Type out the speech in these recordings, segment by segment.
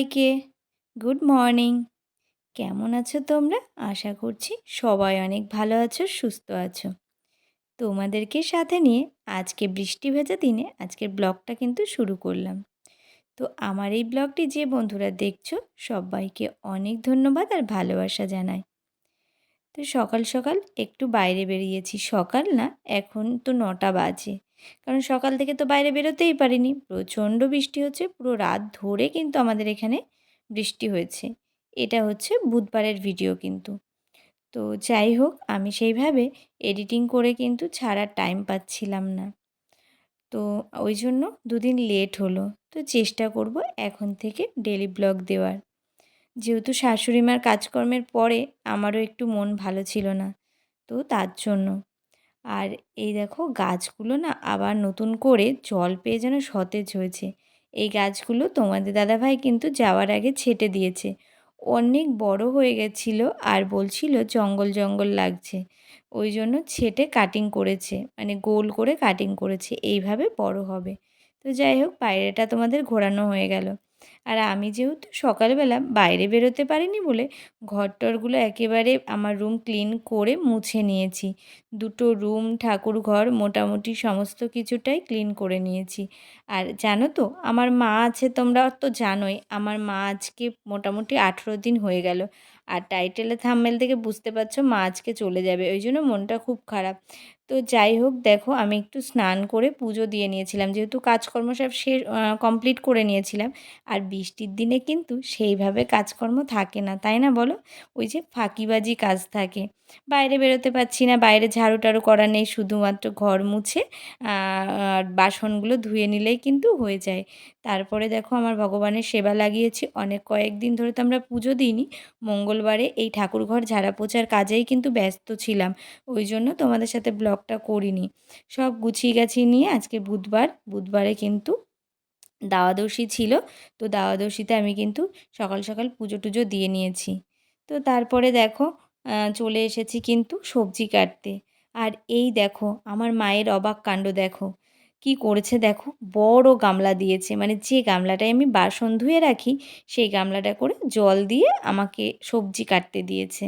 সবাইকে। Good morning. কেমন আছো তোমরা? আশা করছি সবাই অনেক ভালো আছো, সুস্থ আছো। তোমাদেরকে সাথে নিয়ে আজকে বৃষ্টি ভেজা দিনে আজকের ব্লগটা কিন্তু শুরু করলাম। তো আমার এই ব্লগটি যে বন্ধুরা দেখছ, সবাইকে অনেক ধন্যবাদ আর ভালোবাসা জানাই। তো সকাল সকাল একটু বাইরে বেরিয়েছি। সকাল না, এখন তো নটা বাজে। কারণ সকাল থেকে তো বাইরে বেরোতেই পারিনি। প্রচণ্ড বৃষ্টি হচ্ছে, পুরো রাত ধরে কিন্তু আমাদের এখানে বৃষ্টি হয়েছে। এটা হচ্ছে বুধবারের ভিডিও কিন্তু। তো যাই হোক, আমি সেইভাবে এডিটিং করে কিন্তু ছাড়ার টাইম পাচ্ছিলাম না। তো ওই জন্য দুদিন লেট হলো। তো চেষ্টা করব এখন থেকে ডেলি ব্লগ দেওয়ার। যেহেতু শাশুড়ি মার কাজকর্মের পরে আমারও একটু মন ভালো ছিল না, তো তার জন্য। আর এই দেখো গাছগুলো না আবার নতুন করে জল পেয়ে যেন সতেজ হয়েছে। এই গাছগুলো তোমাদের দাদাভাই কিন্তু যাওয়ার আগে ছেটে দিয়েছে। অনেক বড় হয়ে গেছিল আর বলছিল জঙ্গল জঙ্গল লাগছে। ওই জন্য ছেটে কাটিং করেছে মানে গোল করে কাটিং করেছে। এইভাবে বড় হবে। তো যাই হোক বাইরেটা তোমাদের ঘোরানো হয়ে গেল। আর আমি যেহেতু সকালবেলা বাইরে বেরোতে পারিনি বলে ঘরটরগুলো একেবারে আমার রুম ক্লিন করে মুছে নিয়েছি। দুটো রুম ঠাকুর ঘর মোটামুটি সমস্ত কিছুটাই ক্লিন করে নিয়েছি। আর জানো তো, আমার মা আছে তোমরা তো জানোই, আমার মা আজকে মোটামুটি আঠেরো দিন হয়ে গেল। আর টাইটেলে থাম্মেল থেকে বুঝতে পারছ মা আজকে চলে যাবে, ওই জন্য মনটা খুব খারাপ। তো যাই হোক, দেখো আমি একটু স্নান করে পুজো দিয়ে নিয়েছিলাম। যেহেতু কাজকর্ম সব সে কমপ্লিট করে নিয়েছিলাম। আর বৃষ্টির দিনে কিন্তু সেইভাবে কাজকর্ম থাকে না, তাই না বলো? ওই যে ফাঁকিবাজি কাজ থাকে। বাইরে বেরোতে পারছি না, বাইরে ঝাড়ু টাড়ু করা নেই, শুধুমাত্র ঘর মুছে আর বাসনগুলো ধুয়ে নিলেই কিন্তু হয়ে যায়। তারপরে দেখো আমার ভগবানের সেবা লাগিয়েছি, অনেক কয়েকদিন ধরে তো আমরা পুজো দিইনি, মঙ্গলবারে এই ঠাকুরঘর ঝাড়া পোছার কাজেই কিন্তু ব্যস্ত ছিলাম, ওই জন্য তোমাদের সাথে ব্লগটা করিনি। সব গুছিয়ে গাছিয়ে নিয়ে আজকে বুধবার, বুধবারে কিন্তু দাওয়াদর্শী ছিল, তো দাওয়াদর্শীতে আমি কিন্তু সকাল সকাল পুজো টুজো দিয়ে নিয়েছি। তো তারপরে দেখো চলে এসেছি কিন্তু সবজি কাটতে। আর এই দেখো, আমার মায়ের অবাক কাণ্ড দেখো। কি করেছে দেখো? বড় গামলা দিয়েছে। মানে যে গামলাটায় আমি বাসন ধুয়ে রাখি, সেই গামলাটা করে জল দিয়ে আমাকে সবজি কাটতে দিয়েছে।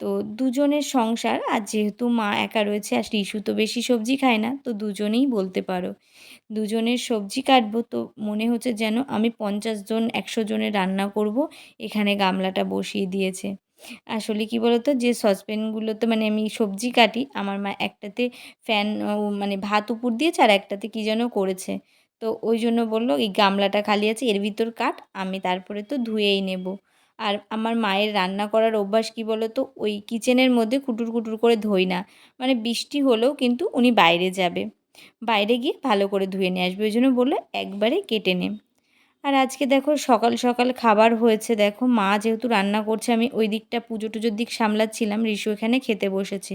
তো দুজনের সংসার, আর যেহেতু মা একা রয়েছে, আর রিশু তো বেশি সবজি খায় না, তো দুজনেই বলতে পারো। দুজনের সবজি কাটবো তো মনে হচ্ছে যেন আমি পঞ্চাশ জন, একশো জনের রান্না করব, এখানে গামলাটা বসিয়ে দিয়েছে। আসলে কি বলতো? যে সসপ্যানগুলোতে মানে আমি সবজি কাটি, আমার মা একটাতে ফ্যান মানে ভাত উপর দিয়েছে আর একটাতে কী যেন করেছে। তো ওই জন্য বলল, এই গামলাটা খালি আছে, এর ভিতর কাট, আমি তারপরে তো ধুয়েই নেব। আর আমার মায়ের রান্না করার অভ্যাস কী বলো তো ওই কিচেনের মধ্যে কুটুর কুটুর করে ধোই না। মানে বৃষ্টি হলেও কিন্তু উনি বাইরে যাবে। বাইরে গিয়ে ভালো করে ধুয়ে নিয়ে আসবে। ওই জন্য বলল, একবারে কেটে নে। আর আজকে দেখো সকাল সকাল খাবার হয়েছে। দেখো মা যেহেতু রান্না করছে, আমি ওই দিকটা পুজো টুজোর দিক সামলাচ্ছিলাম রিশু এখানে খেতে বসেছে।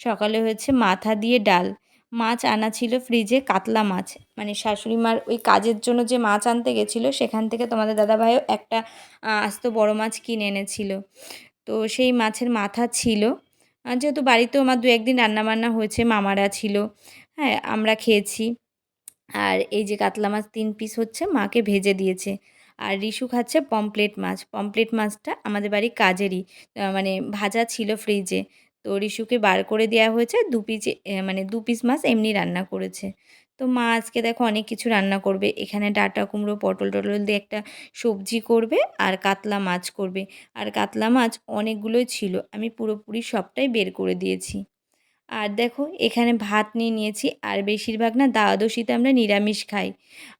সকালে হয়েছে মাথা দিয়ে ডাল। মাছ আনা ছিল ফ্রিজে কাতলা মাছ। মানে শাশুড়ি মার ওই কাজের জন্য যে মাছ আনতে গেছিল, সেখান থেকে তোমাদের দাদাভাইও একটা আস্ত বড় মাছ কিনে এনেছিল। তো সেই মাছের মাথা ছিল। যেহেতু বাড়িতেও আমার দু একদিন রান্নাবান্না হয়েছে, মামারা ছিল। হ্যাঁ আমরা খেয়েছি। আর এই যে কাতলা মাছ তিন পিস হচ্ছে, মাকে ভেজে দিয়েছে। আর রিশু খাচ্ছে পমপ্লেট মাছ। পমপ্লেট মাছটা আমাদের বাড়ির কাজেরই মানে ভাজা ছিল ফ্রিজে তো রিশুকে বার করে দেওয়া হয়েছে, দু পিস মানে দু পিস মাছ এমনি রান্না করেছে। তো মা আজকে দেখো অনেক কিছু রান্না করবে। এখানে ডাটা কুমড়ো, পটল টটল দিয়ে একটা সবজি করবে আর কাতলা মাছ করবে। আর কাতলা মাছ অনেকগুলোই ছিল, আমি পুরোপুরি সবটাই বের করে দিয়েছি। আর দেখো, এখানে ভাত নিয়ে নিয়েছি। আর বেশিরভাগ না দ্বাদশীতে আমরা নিরামিষ খাই।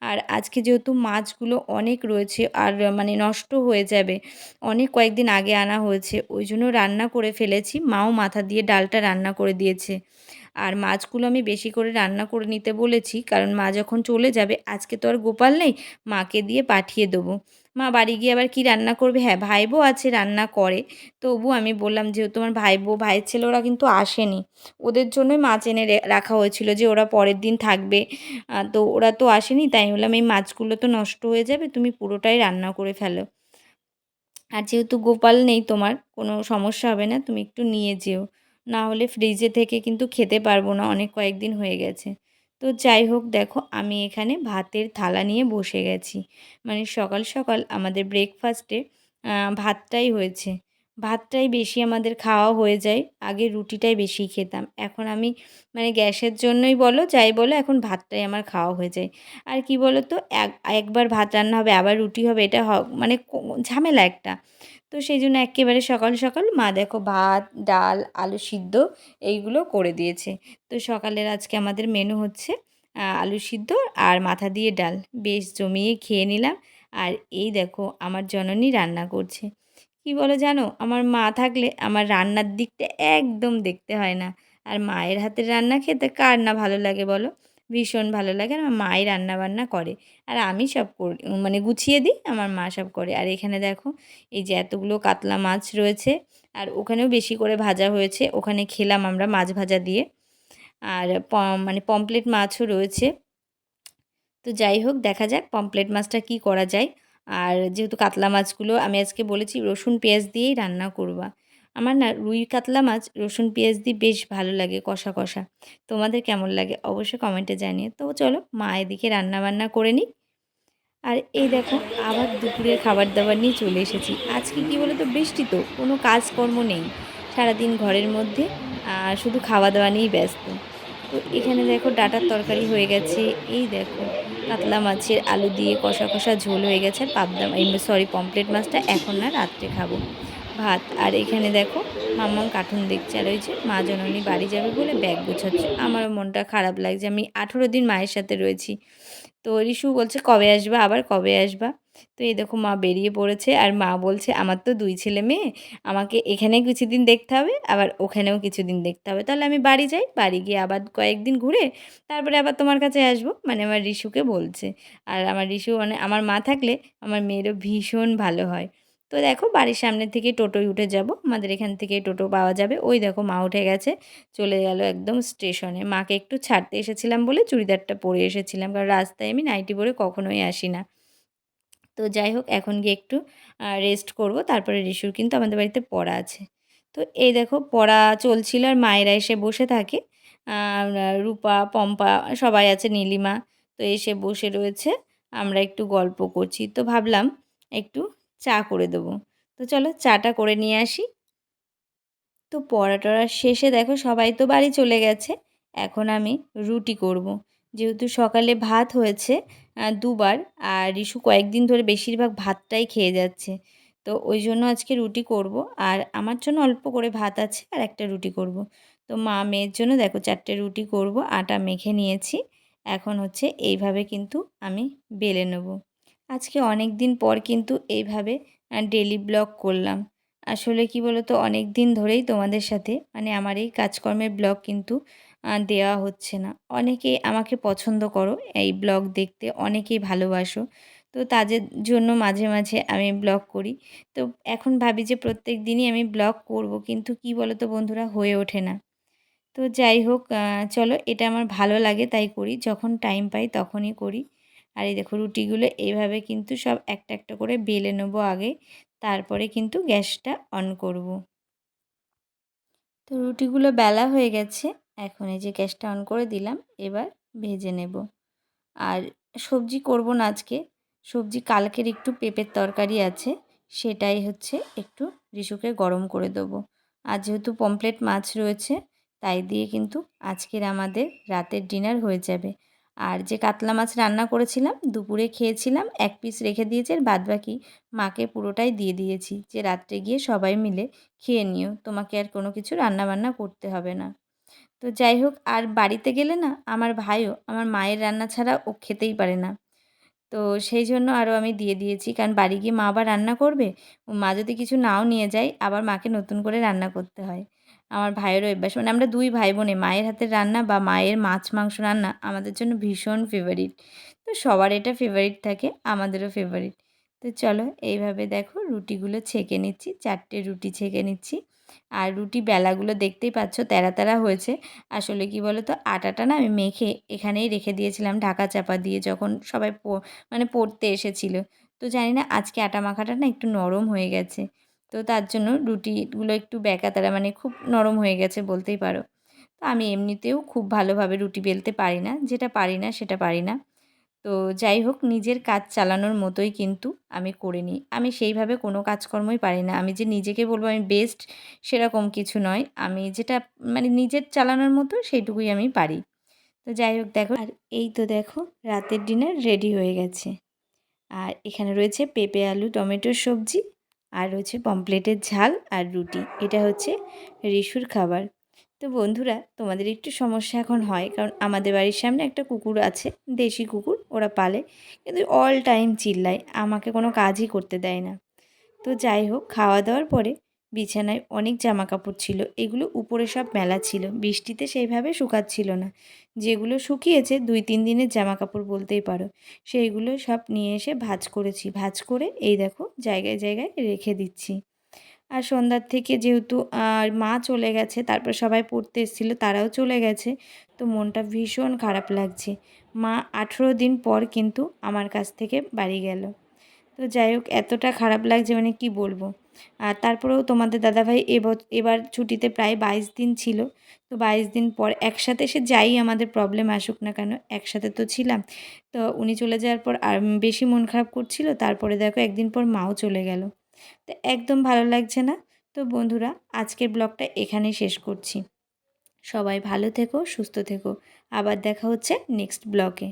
আর আজকে যেহেতু মাছগুলো অনেক রয়েছে আর মানে নষ্ট হয়ে যাবে, অনেক কয়েকদিন আগে আনা হয়েছে, ওই জন্য রান্না করে ফেলেছি। মাও মাথা দিয়ে ডালটা রান্না করে দিয়েছে। আর মাছগুলো আমি বেশি করে রান্না করে নিতে বলেছি, কারণ মা যখন চলে যাবে, আজকে তো আর গোপাল নেই, মাকে দিয়ে পাঠিয়ে দেবো। মা বাড়ি গিয়ে আবার কি রান্না করবে? হ্যাঁ ভাইবো আছে, রান্না করে। তবু আমি বললাম যেহেতু আমার ভাইবো, ভাইয়ের ছেলে ওরা কিন্তু আসেনি। ওদের জন্যই মাছ এনে রাখা হয়েছিল যে, ওরা পরের দিন থাকবে। তো ওরা তো আসেনি, তাই বললাম, এই মাছগুলো তো নষ্ট হয়ে যাবে, তুমি পুরোটাই রান্না করে ফেলো। আর যেহেতু গোপাল নেই তোমার, কোনো সমস্যা হবে না, তুমি একটু নিয়ে যেও। না হলে ফ্রিজে থেকে কিন্তু খেতে পারব না, অনেক কয়েকদিন হয়ে গেছে। তো যাই হোক দেখো, আমি এখানে ভাতের থালা নিয়ে বসে গেছি। মানে সকাল সকাল আমাদের ব্রেকফাস্টে ভাতটাই হয়েছে। ভাতটাই বেশি আমাদের খাওয়া হয়ে যায়, আগে রুটিটাই বেশি খেতাম। এখন আমি মানে গ্যাসের জন্যই বলো, যাই বলো, এখন ভাতটাই আমার খাওয়া হয়ে যায়। আর কি বলো তো এক, একবার ভাত রান্না হবে, আবার রুটি হবে, এটা মানে ঝামেলা একটা। তো সেই জন্য একেবারে সকাল সকাল মা দেখো ভাত, ডাল, আলু সিদ্ধ এইগুলো করে দিয়েছে। তো সকালের আজকে আমাদের মেনু হচ্ছে আলু সিদ্ধ আর মাথা দিয়ে ডাল। বেশ জমিয়ে খেয়ে নিলাম আর এই দেখো আমার জননী রান্না করছে। কি বলো জানো? আমার মা থাকলে আমার রান্নার দিকটা একদম দেখতে হয় না। আর মায়ের হাতের রান্না খেতে কার না ভালো লাগে বলো? ভীষণ ভালো লাগে। আর আমার মাই রান্না বান্না করে। আর আমি সব করি মানে গুছিয়ে দিই, আমার মা সব করে। আর এখানে দেখো, এই যে এতগুলো কাতলা মাছ রয়েছে, আর ওখানেও বেশি করে ভাজা হয়েছে। ওখানে খেলাম আমরা মাছ ভাজা দিয়ে। আর মানে পমপ্লেট মাছও রয়েছে। তো যাই হোক, দেখা যাক পমপ্লেট মাছটা কি করা যায়। আর যেহেতু কাতলা মাছগুলো আমি আজকে বলেছি, রসুন, পেঁয়াজ দিয়েই রান্না করবা। আমার না রুই কাতলা মাছ, রসুন পেঁয়াজ দিয়ে বেশ ভালো লাগে কষা কষা। তোমাদের কেমন লাগে? অবশ্যই কমেন্টে জানিয়ে তো চলো, মা এদিকে রান্না বান্না করে নিই আর এই দেখো, আবার দুপুরের খাবার দাবার নিয়ে চলে এসেছি। আজকে কী বলো তো বৃষ্টি তো, কোনো কাজকর্ম নেই। সারাদিন ঘরের মধ্যে শুধু খাওয়া দাওয়া নিয়েই ব্যস্ত। তো এখানে দেখো, ডাটার তরকারি হয়ে গেছে। এই দেখো, কাতলা মাছের আলু দিয়ে কষা কষা ঝোল হয়ে গেছে। আর পাবদা সরি পমপ্লেট মাছটা এখন না রাত্রে খাব। ভাত। আর এখানে দেখো মাম্মাম কার্টুন দেখছে আর ওই যে মা জননী বাড়ি যাবে বলে ব্যাগ গোছাচ্ছে। আমারও মনটা খারাপ লাগছে, আমি আঠেরো দিন মায়ের সাথে রয়েছি। তো রিশু বলছে, কবে আসবা? আবার কবে আসবা? তো এই দেখো মা বেরিয়ে পড়েছে আর মা বলছে, আমার তো দুই ছেলে মেয়ে, আমাকে এখানে কিছুদিন দেখতে হবে, আবার ওখানেও কিছুদিন দেখতে হবে। তাহলে আমি বাড়ি যাই। বাড়ি গিয়ে আবার কয়েকদিন ঘুরে তারপরে আবার তোমার কাছে আসব মানে আমার রিশুকে বলছে। আর আমার রিশু মানে আমার মা থাকলে আমার মেয়েরও ভীষণ ভালো হয়। তো দেখো বাড়ির সামনে থেকে টোটোয় উঠে যাব। আমাদের এখান থেকে টোটো পাওয়া যাবে। ওই দেখো মা উঠে গেছে, চলে গেল একদম স্টেশনে। মাকে একটু ছাড়তে এসেছিলাম বলে চুড়িদারটা পরে এসেছিলাম, কারণ রাস্তায় আমি নাইটি পরে কখনোই আসি না। তো যাই হোক, এখন গিয়ে একটু রেস্ট করব। তারপরে রিশুর কিন্তু আমাদের বাড়িতে পড়া আছে। তো এই দেখো পড়া চলছিল আর মায়েরা এসে বসে থাকে। রূপা, পম্পা সবাই আছে, নীলিমা তো এসে বসে রয়েছে। আমরা একটু গল্প করছি। তো ভাবলাম একটু চা করে দেবো। তো চলো চাটা করে নিয়ে আসি। তো পড়া টড়ার শেষে দেখো সবাই তো বাড়ি চলে গেছে। এখন আমি রুটি করব। যেহেতু সকালে ভাত হয়েছে দুবার আর রিশু কয়েকদিন ধরে বেশিরভাগ ভাতটাই খেয়ে যাচ্ছে। তো ওই জন্য আজকে রুটি করব আর আমার জন্য অল্প করে ভাত আছে আর একটা রুটি করব। তো মা মেয়ের জন্য দেখো চারটে রুটি করব, আটা মেখে নিয়েছি। এখন হচ্ছে এইভাবে কিন্তু আমি বেলে নেব। আজকে অনেক দিন পর কিন্তু এইভাবে ডেলি ব্লগ করলাম। আসলে কি বলতো অনেক দিন ধরেই তোমাদের সাথে মানে আমার এই কাজকর্মের ব্লগ কিন্তু দেওয়া হচ্ছে না। অনেকে আমাকে পছন্দ করো, এই ব্লগ দেখতে অনেকেই ভালোবাসো। তো তাদের জন্য মাঝে মাঝে আমি ব্লগ করি। তো এখন ভাবি যে প্রত্যেক দিনই আমি ব্লগ করব, কিন্তু কি বলো তো বন্ধুরা, হয়ে ওঠে না। তো যাই হোক চলো, এটা আমার ভালো লাগে, তাই করি। যখন টাইম পাই তখনই করি। আর এই দেখো রুটিগুলো এইভাবে কিন্তু সব একটা একটা করে বেলে নেব আগে, তারপরে কিন্তু গ্যাসটা অন করব। তো রুটিগুলো বেলা হয়ে গেছে, এখন এই যে গ্যাসটা অন করে দিলাম, এবার ভেজে নেব। আর সবজি করব না আজকে, সবজি কালকের একটু পেঁপের তরকারি আছে, সেটাই হচ্ছে একটু রিশুকে গরম করে দেবো। আর যেহেতু পমপ্লেট মাছ রয়েছে, তাই দিয়ে কিন্তু আজকের আমাদের রাতের ডিনার হয়ে যাবে। আর যে কাতলা মাছ রান্না করেছিলাম, দুপুরে খেয়েছিলাম, এক পিস রেখে দিয়েছে আর বাদ বাকি মাকে পুরোটাই দিয়ে দিয়েছি। যে রাত্রে গিয়ে সবাই মিলে খেয়ে নিও, তোমাকে আর কোনো কিছু রান্না বান্না করতে হবে না। তো যাই হোক, আর বাড়িতে গেলে না, আমার ভাইও আমার মায়ের রান্না ছাড়া ও খেতেই পারে না। তো সেই জন্য আরও আমি দিয়ে দিয়েছি। কারণ বাড়ি গিয়ে মা আবার রান্না করবে, মা যদি কিছু নাও নিয়ে যায়, আবার মাকে নতুন করে রান্না করতে হয়। আমার ভাইয়েরও অভ্যাস। মানে আমরা দুই ভাই বোনে মায়ের হাতের রান্না বা মায়ের মাছ মাংস রান্না আমাদের জন্য ভীষণ ফেভারিট তো সবার এটা ফেভারিট থাকে, আমাদেরও ফেভারিট তো চলো এইভাবে দেখো রুটিগুলো ছেঁকে নিচ্ছি, চারটে রুটি ছেঁকে নিচ্ছি। আর রুটি বেলাগুলো দেখতেই পাচ্ছ তেরা তেরা হয়েছে। আসলে কি বলো তো আটাটা না আমি মেখে এখানেই রেখে দিয়েছিলাম ঢাকা চাপা দিয়ে যখন সবাই মানে পড়তে এসেছিল। তো জানি না আজকে আটা মাখাটা না একটু নরম হয়ে গেছে। তো তার জন্য রুটিগুলো একটু ব্যাকা তারা মানে খুব নরম হয়ে গেছে বলতেই পারো। তো আমি এমনিতেও খুব ভালোভাবে রুটি বেলতে পারি না, যেটা পারি না সেটা পারি না। তো যাই হোক, নিজের কাজ চালানোর মতোই কিন্তু আমি করে নিই। আমি সেইভাবে কোনো কাজকর্মই পারি না। আমি যে নিজেকে বলব আমি বেস্ট সেরকম কিছু নয়। আমি যেটা মানে নিজের চালানোর মতো সেইটুকুই আমি পারি। তো যাই হোক, দেখো, আর এই তো দেখো, রাতের ডিনার রেডি হয়ে গেছে। আর এখানে রয়েছে পেঁপে, আলু, টমেটোর সবজি আর হচ্ছে পমপ্লেটের ঝাল আর রুটি। এটা হচ্ছে রিসুর খাবার। তো বন্ধুরা, তোমাদের একটু সমস্যা এখন হয়, কারণ আমাদের বাড়ির সামনে একটা কুকুর আছে, দেশি কুকুর, ওরা পালে, কিন্তু অল টাইম চিল্লায়, আমাকে কোনো কাজই করতে দেয় না। তো যাই হোক, খাওয়া দাওয়ার পরে বিছানায় অনেক জামা কাপড় ছিল। এগুলো উপরে সব মেলা ছিল। বৃষ্টিতে সেইভাবে শুকাচ্ছিল না। যেগুলো শুকিয়েছে, দুই তিন দিনের জামা কাপড় বলতেই পারো। সেইগুলো সব নিয়ে এসে ভাজ করেছি। ভাজ করে এই দেখো, জায়গায় জায়গায় রেখে দিচ্ছি। আর সন্ধ্যার থেকে যেহেতু, আর মা চলে গেছে, তারপর সবাই পড়তে এসেছিল, তারাও চলে গেছে, তো মনটা ভীষণ খারাপ লাগছে। মা আঠেরো দিন পর কিন্তু আমার কাছ থেকে বাড়ি গেল। তো যাই হোক, এতটা খারাপ লাগছে মানে কি বলব? আর তারপরেও তোমাদের দাদাভাই এবার ছুটিতে প্রায় বাইশ দিন ছিল। তো বাইশ দিন পর একসাথে সে যাই আমাদের প্রবলেম আসুক না কেন, একসাথে তো ছিলাম। তো উনি চলে যাওয়ার পর আর বেশি মন খারাপ করছিল, তারপরে দেখো একদিন পর মাও চলে গেল। তো একদম ভালো লাগছে না? তো বন্ধুরা, আজকের ব্লগটা এখানেই শেষ করছি। সবাই ভালো থেকো, সুস্থ থেকো। আবার দেখা হচ্ছে নেক্সট ব্লগে।